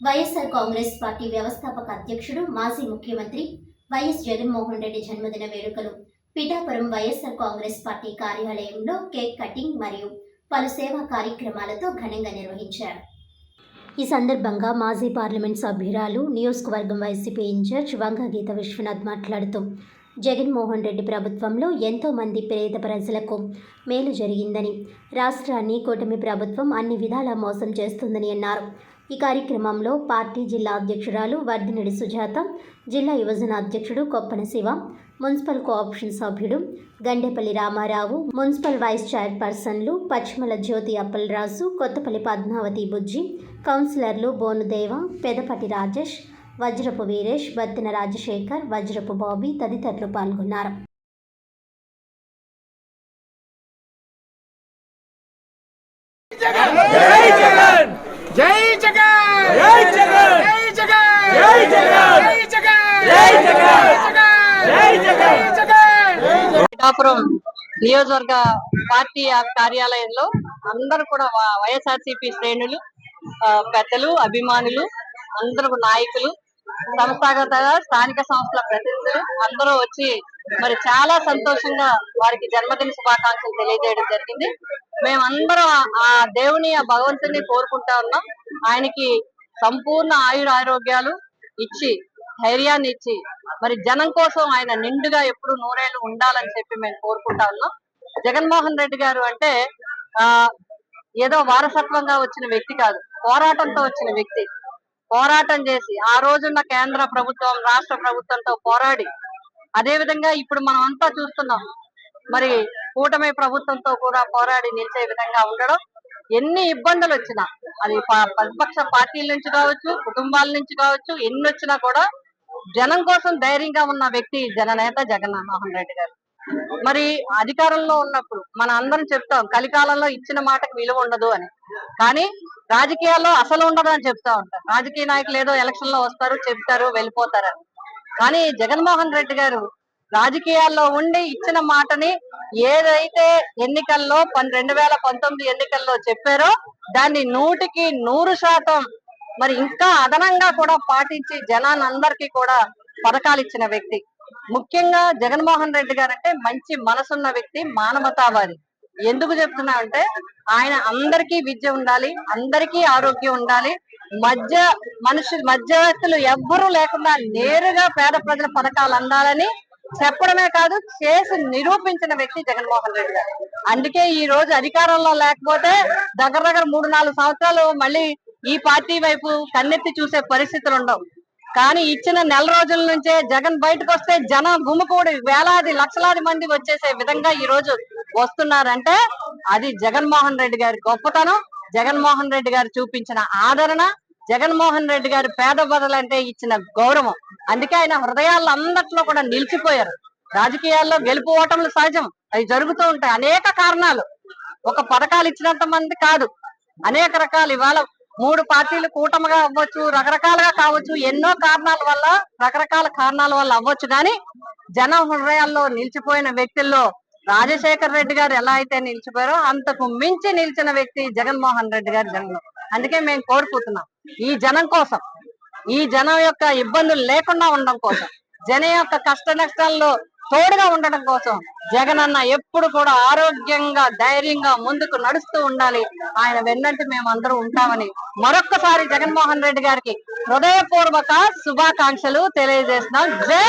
YSR Congress party వ్యవస్థాపక అధ్యక్షుడు మాజీ ముఖ్యమంత్రి వైఎస్ జగన్మోహన్ రెడ్డి జన్మదిన వేడుకలు. పిఠాపురం వైఎస్ఆర్ కాంగ్రెస్ పార్టీ కార్యాలయంలో కేక్ కటింగ్ మరియు పలు సేవా కార్యక్రమాలతో ఘనంగా నిర్వహించారు. ఈ సందర్భంగా మాజీ పార్లమెంట్ సభ్యురాలు నియోజకవర్గం వైసీపీ ఇన్ఛార్జ్ వంగ గీత విశ్వనాథ్ మాట్లాడుతూ జగన్మోహన్ రెడ్డి ప్రభుత్వంలో ఎంతోమంది పేద ప్రజలకు మేలు జరిగిందని రాష్ట్రాన్ని కూటమి ప్రభుత్వం అన్ని విధాలా మోసం చేస్తుందని అన్నారు. ఈ కార్యక్రమంలో పార్టీ జిల్లా అధ్యక్షురాలు వర్ధినడి సుజాత జిల్లా యువజన అధ్యక్షుడు కొప్పన శివ మున్సిపల్ కోఆప్షన్ సభ్యుడు గండేపల్లి రామారావు మున్సిపల్ వైస్ చైర్పర్సన్లు పశ్చిమల జ్యోతి అప్పలరాజు కొత్తపల్లి పద్మావతి బుజ్జి కౌన్సిలర్లు బోనుదేవ పెదపటి రాజేష్ వజ్రపు వీరేష్ బత్తిన రాజశేఖర్ వజ్రపు బాబీ తదితరులు పాల్గొన్నారు. జై జగన్! జై జగన్ జై జగన్ జై జగన్ జై జగన్ జై జగన్ జై జగన్ జై జై జగన్ జగన్ నియోజకవర్గ పార్టీ కార్యాలయంలో అందరూ కూడా వైఎస్ఆర్సీపీ శ్రేణులు పెద్దలు అభిమానులు అందరూ నాయకులు సంస్థాగత స్థానిక సంస్థల ప్రతినిధులు అందరూ వచ్చి మరి చాలా సంతోషంగా వారికి జన్మదిన శుభాకాంక్షలు తెలియజేయడం జరిగింది. మేమందరం ఆ దేవుని ఆ భగవంతుని కోరుకుంటా ఉన్నాం. ఆయనకి సంపూర్ణ ఆయుర ఆరోగ్యాలు ఇచ్చి ధైర్యాన్ని ఇచ్చి మరి జనం కోసం ఆయన నిండుగా ఎప్పుడు నూరేళ్ళు ఉండాలని చెప్పి మేము కోరుకుంటా ఉన్నాం. జగన్మోహన్ రెడ్డి గారు అంటే ఆ ఏదో వారసత్వంగా వచ్చిన వ్యక్తి కాదు పోరాటంతో వచ్చిన వ్యక్తి. పోరాటం చేసి ఆ రోజున్న కేంద్ర ప్రభుత్వం రాష్ట్ర ప్రభుత్వంతో పోరాడి అదే విధంగా ఇప్పుడు మనం అంతా చూస్తున్నాం. మరి కూటమి ప్రభుత్వంతో కూడా పోరాడి నిలిచే విధంగా ఉండడం ఎన్ని ఇబ్బందులు వచ్చినా అది ప్రతిపక్ష పార్టీల నుంచి కావచ్చు కుటుంబాల నుంచి కావచ్చు ఎన్ని వచ్చినా కూడా జనం కోసం ధైర్యంగా ఉన్న వ్యక్తి జననేత జగన్మోహన్ రెడ్డి గారు. మరి అధికారంలో ఉన్నప్పుడు మన అందరం చెప్తాం కలికాలంలో ఇచ్చిన మాటకు విలువ ఉండదు అని. కానీ రాజకీయాల్లో అసలు ఉండదు అని చెప్తా ఉంటారు. రాజకీయ నాయకులు ఏదో ఎలక్షన్లో వస్తారు చెప్తారు వెళ్ళిపోతారని కానీ జగన్మోహన్ రెడ్డి గారు రాజకీయాల్లో ఉండి ఇచ్చిన మాటని ఏదైతే ఎన్నికల్లో పన్ రెండు వేల పంతొమ్మిది ఎన్నికల్లో చెప్పారో దాన్ని నూటికి నూరు శాతం మరి ఇంకా అదనంగా కూడా పాటించి జనానందరికీ కూడా పథకాలు ఇచ్చిన వ్యక్తి. ముఖ్యంగా జగన్మోహన్ రెడ్డి గారు అంటే మంచి మనసున్న వ్యక్తి మానవతావాది. ఎందుకు చెప్తున్నా అంటే ఆయన అందరికీ విద్య ఉండాలి అందరికీ ఆరోగ్యం ఉండాలి. మధ్య మనుషు మధ్యవర్తులు ఎవ్వరూ లేకుండా నేరుగా పేద ప్రజల పథకాలు అందాలని చెప్పడమే కాదు చేసి నిరూపించిన వ్యక్తి జగన్మోహన్ రెడ్డి గారు. అందుకే ఈ రోజు అధికారంలో లేకపోతే దగ్గర దగ్గర మూడు నాలుగు సంవత్సరాలు మళ్ళీ ఈ పార్టీ వైపు కన్నెత్తి చూసే పరిస్థితులు ఉండవు కానీ ఇచ్చిన నెల రోజుల నుంచే జగన్ బయటకు వస్తే జనం గుమికూడి వేలాది లక్షలాది మంది వచ్చేసే విధంగా ఈ రోజు వస్తున్నారంటే అది జగన్మోహన్ రెడ్డి గారి గొప్పతనం. జగన్మోహన్ రెడ్డి గారు చూపించిన ఆదరణ జగన్మోహన్ రెడ్డి గారు పేద బదలంటే ఇచ్చిన గౌరవం. అందుకే ఆయన హృదయాల్లో అందట్లో కూడా నిలిచిపోయారు. రాజకీయాల్లో గెలుపు ఓటములు సహజం. అవి జరుగుతూ ఉంటాయి. అనేక కారణాలు. ఒక పథకాలు ఇచ్చినంత మంది కాదు. అనేక రకాలు ఇవాళ మూడు పార్టీలు కూటమిగా అవ్వచ్చు రకరకాలుగా కావచ్చు ఎన్నో కారణాల వల్ల రకరకాల కారణాల వల్ల అవ్వచ్చు. కానీ జన హృదయాల్లో నిలిచిపోయిన వ్యక్తుల్లో రాజశేఖర్ రెడ్డి గారు ఎలా అయితే నిలిచిపోయారో అంతకు మించి నిలిచిన వ్యక్తి జగన్మోహన్ రెడ్డి గారి జనం. అందుకే మేము కోరుకుంటున్నాం. ఈ జనం కోసం ఈ జనం యొక్క ఇబ్బందులు లేకుండా ఉండడం కోసం జనం యొక్క కష్ట నష్టాల్లో తోడుగా ఉండడం కోసం జగనన్న ఎప్పుడు కూడా ఆరోగ్యంగా ధైర్యంగా ముందుకు నడుస్తూ ఉండాలి. ఆయన వెన్నంటి అందరూ ఉంటామని మరొక్కసారి జగన్మోహన్ రెడ్డి గారికి హృదయపూర్వక శుభాకాంక్షలు తెలియజేస్తున్నాం. జై